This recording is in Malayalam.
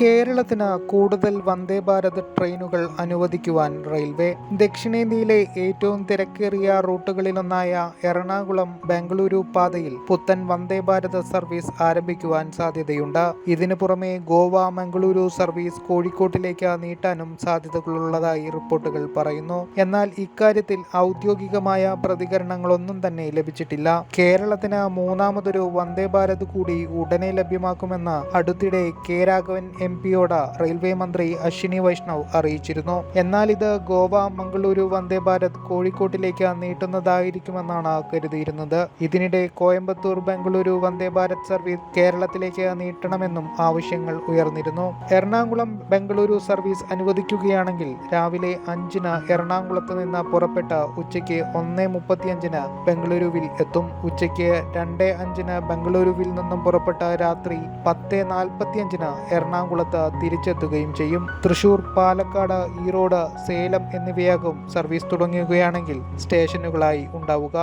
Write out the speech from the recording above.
കേരളത്തിന് കൂടുതൽ വന്ദേ ഭാരത് ട്രെയിനുകൾ അനുവദിക്കുവാൻ റെയിൽവേ. ദക്ഷിണേന്ത്യയിലെ ഏറ്റവും തിരക്കേറിയ റൂട്ടുകളിലൊന്നായ എറണാകുളം ബംഗളൂരു പാതയിൽ പുത്തൻ വന്ദേ ഭാരത് സർവീസ് ആരംഭിക്കുവാൻ സാധ്യതയുണ്ട്. ഇതിനു പുറമെ ഗോവ മംഗളൂരു സർവീസ് കോഴിക്കോട്ടിലേക്ക് നീട്ടാനും സാധ്യതകളുള്ളതായി റിപ്പോർട്ടുകൾ പറയുന്നു. എന്നാൽ ഇക്കാര്യത്തിൽ ഔദ്യോഗികമായ പ്രതികരണങ്ങളൊന്നും തന്നെ ലഭിച്ചിട്ടില്ല. കേരളത്തിന് മൂന്നാമതൊരു വന്ദേ ഭാരത് കൂടി ഉടനെ ലഭ്യമാക്കുമെന്ന് അടുത്തിടെ കെ രാഘവൻ എം പിയോട് റെയിൽവേ മന്ത്രി അശ്വിനി വൈഷ്ണവ് അറിയിച്ചിരുന്നു. എന്നാൽ ഇത് ഗോവ മംഗളൂരു വന്ദേ ഭാരത് കോഴിക്കോട്ടിലേക്ക് നീട്ടുന്നതായിരിക്കുമെന്നാണ് കരുതിയിരുന്നത്. ഇതിനിടെ കോയമ്പത്തൂർ ബംഗളൂരു വന്ദേ ഭാരത് സർവീസ് കേരളത്തിലേക്ക് നീട്ടണമെന്നും ആവശ്യങ്ങൾ ഉയർന്നിരുന്നു. എറണാകുളം ബംഗളൂരു സർവീസ് അനുവദിക്കുകയാണെങ്കിൽ രാവിലെ അഞ്ചിന് എറണാകുളത്ത് നിന്ന് പുറപ്പെട്ട് ഉച്ചയ്ക്ക് ഒന്ന് മുപ്പത്തിയഞ്ചിന് ബംഗളൂരുവിൽ എത്തും. ഉച്ചയ്ക്ക് രണ്ട് അഞ്ചിന് ബംഗളൂരുവിൽ നിന്നും പുറപ്പെട്ട രാത്രി പത്ത് നാൽപ്പത്തിയഞ്ചിന് എറണാകുളത്ത് തിരിച്ചെത്തുകയും ചെയ്യും. തൃശൂർ പാലക്കാട് ഈറോഡ് സേലം എന്നിവയാകും സർവീസ് തുടങ്ങുകയാണെങ്കിൽ സ്റ്റേഷനുകളായി ഉണ്ടാവുക.